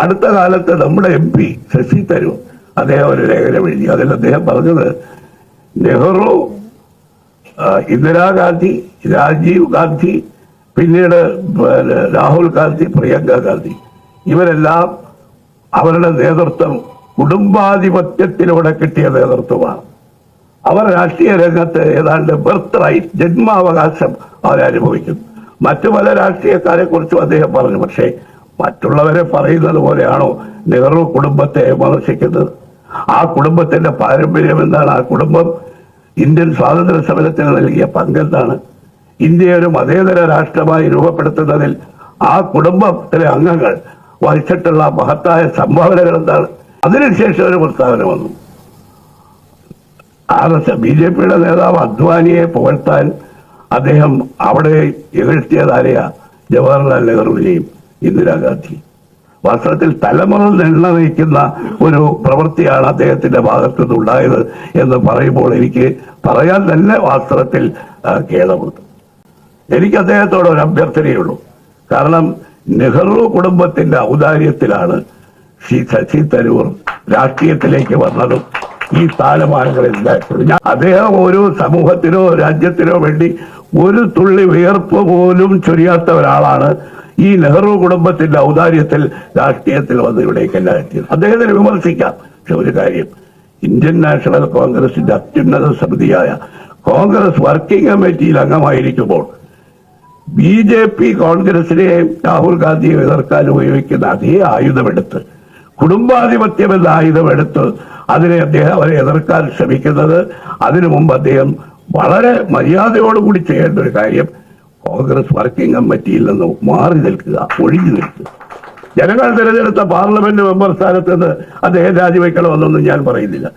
അടുത്ത കാലത്ത് നമ്മുടെ എം പി ശശി തരൂർ അദ്ദേഹം ഒരു ലേഖനം എഴുതി. അതിൽ അദ്ദേഹം പറഞ്ഞത് നെഹ്റു ഇന്ദിരാഗാന്ധി രാജീവ് ഗാന്ധി പിന്നീട് പിന്നെ രാഹുൽ ഗാന്ധി പ്രിയങ്ക ഗാന്ധി. ഇവരെല്ലാം അവരുടെ നേതൃത്വം കുടുംബാധിപത്യത്തിലൂടെ കിട്ടിയ നേതൃത്വമാണ്. അവർ രാഷ്ട്രീയ രംഗത്ത് ഏതാണ്ട് ബർത്ത് റൈറ്റ് ജന്മാവകാശം അവരനുഭവിക്കുന്നു. മറ്റു പല രാഷ്ട്രീയക്കാരെ കുറിച്ചും അദ്ദേഹം പറഞ്ഞു. പക്ഷേ മറ്റുള്ളവരെ പറയുന്നത് പോലെയാണോ നെഹ്റു കുടുംബത്തെ വിമർശിക്കുന്നത്? ആ കുടുംബത്തിന്റെ പാരമ്പര്യം എന്താണ്? ആ കുടുംബം ഇന്ത്യൻ സ്വാതന്ത്ര്യ സമരത്തിന് നൽകിയ പങ്കെന്താണ്? ഇന്ത്യയെ ഒരു മതേതര രാഷ്ട്രമായി രൂപപ്പെടുത്തുന്നതിൽ ആ കുടുംബത്തിലെ അംഗങ്ങൾ വഹിച്ചിട്ടുള്ള മഹത്തായ സംഭാവനകൾ എന്താണ്? അതിനുശേഷം ഒരു പ്രസ്താവന വന്നു. ആർ എസ് ബി ജെ പിയുടെ നേതാവ് അദ്വാനിയെ പുകഴ്ത്താൻ അദ്ദേഹം അവിടെ എഴുത്തിയതാരെയ ജവഹർലാൽ നെഹ്റുവിനെയും. ഇന്ദിരാഗാന്ധി. വാസ്തവത്തിൽ തലമുറ നിർണയിക്കുന്ന ഒരു പ്രവൃത്തിയാണ് അദ്ദേഹത്തിന്റെ ഭാഗത്തു നിന്നുണ്ടായത് എന്ന് പറയുമ്പോൾ എനിക്ക് പറയാൻ തന്നെ വാസ്തവത്തിൽ കേളമുണ്ട് എനിക്ക് അദ്ദേഹത്തോട് ഒരു അഭ്യർത്ഥനയുള്ളൂ. കാരണം നെഹ്റു കുടുംബത്തിന്റെ ഔദാര്യത്തിലാണ് ശ്രീ ശശി തരൂർ രാഷ്ട്രീയത്തിലേക്ക് വന്നതും ഈ സ്ഥാനമാനങ്ങളിൽ ഞാൻ- അദ്ദേഹം ഒരു സമൂഹത്തിനോ രാജ്യത്തിനോ വേണ്ടി ഒരു തുള്ളി വിയർപ്പ് പോലും ചൊരിയാത്ത ഒരാളാണ് ഈ നെഹ്റു കുടുംബത്തിന്റെ ഔദാര്യത്തിൽ രാഷ്ട്രീയത്തിൽ വന്ന് ഇവിടേക്കെല്ലാം എത്തിയത്. അദ്ദേഹത്തിന് വിമർശിക്കാം. പക്ഷെ ഒരു കാര്യം ഇന്ത്യൻ നാഷണൽ കോൺഗ്രസിന്റെ അത്യുന്നത സമിതിയായ കോൺഗ്രസ് വർക്കിംഗ് കമ്മിറ്റിയിൽ അംഗമായിരിക്കുമ്പോൾ ബി ജെ പി കോൺഗ്രസിനെയും രാഹുൽ ഗാന്ധിയെ എതിർക്കാൻ ഉപയോഗിക്കുന്ന അതേ ആയുധമെടുത്ത് കുടുംബാധിപത്യം എന്ന ആയുധമെടുത്ത് അതിനെ അദ്ദേഹം അവരെ എതിർക്കാൻ ശ്രമിക്കുന്നത്. അതിനു മുമ്പ് അദ്ദേഹം വളരെ മര്യാദയോടുകൂടി ചെയ്യേണ്ട ഒരു കാര്യം കോൺഗ്രസ് വർക്കിംഗ് കമ്മിറ്റിയില്ലെന്ന് മാറി നിൽക്കുക ഒഴിഞ്ഞു നിൽക്കുക. ജനങ്ങൾ തിരഞ്ഞെടുത്ത പാർലമെന്റ് മെമ്പർ സ്ഥാനത്ത് നിന്ന് അദ്ദേഹം രാജിവെക്കണമെന്നൊന്നും ഞാൻ പറയുന്നില്ല.